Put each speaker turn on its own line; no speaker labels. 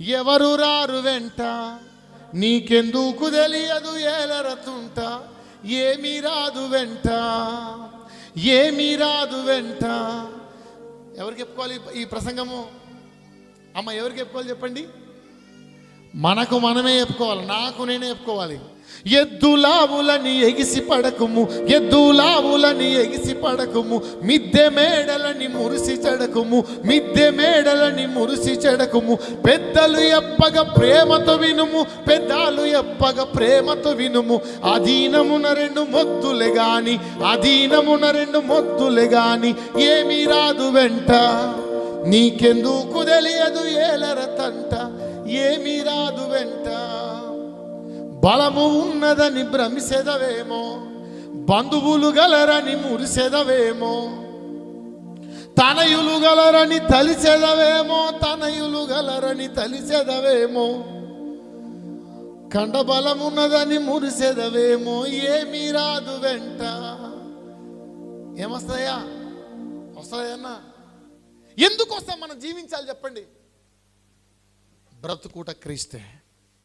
ఎవరు రారు వెంట? నీకెందుకు తెలియదు ఏలరతుంట? ఏమీ రాదు వెంట? ఏమీ రాదు వెంట? ఎవరికి చెప్పుకోవాలి ఈ ప్రసంగము? అమ్మ ఎవరికి చెప్పుకోవాలి చెప్పండి? మనకు మనమే చెప్పుకోవాలి నాకు నేనే చెప్పుకోవాలి. ఎద్దులావులని ఎగిసి పడకుము ఎద్దులావులని ఎగిసి పడకుము మిద్దె మేడలని మురిసి చెడకుము మిద్దె మేడలని మురిసి చెడకుము. పెద్దలు ఎప్పగ ప్రేమతో వినుము పెద్దలు ఎప్పగ ప్రేమతో వినుము. అధీనమున రెండు మొద్దులే గాని అధీనమున రెండు మొద్దులే గాని ఏమీ రాదు వెంట. నీకెందుకు తెలియదు ఏలర తంట ఏమీ వెంట. బలము ఉన్నదని భ్రమిసెదవేమో? బంధువులు గలరని మురిసెదవేమో? తనయులు గలరని తలిచెదవేమో? తనయులు గలరని తలిచెదవేమో? కండబలమున్నదని మురిసెదవేమో? ఏమీ రాదు వెంట. ఏమొస్తాయా? వస్తాయన్నా ఎందుకోసం మనం జీవించాలి చెప్పండి. బ్రతుకుట క్రీస్తే.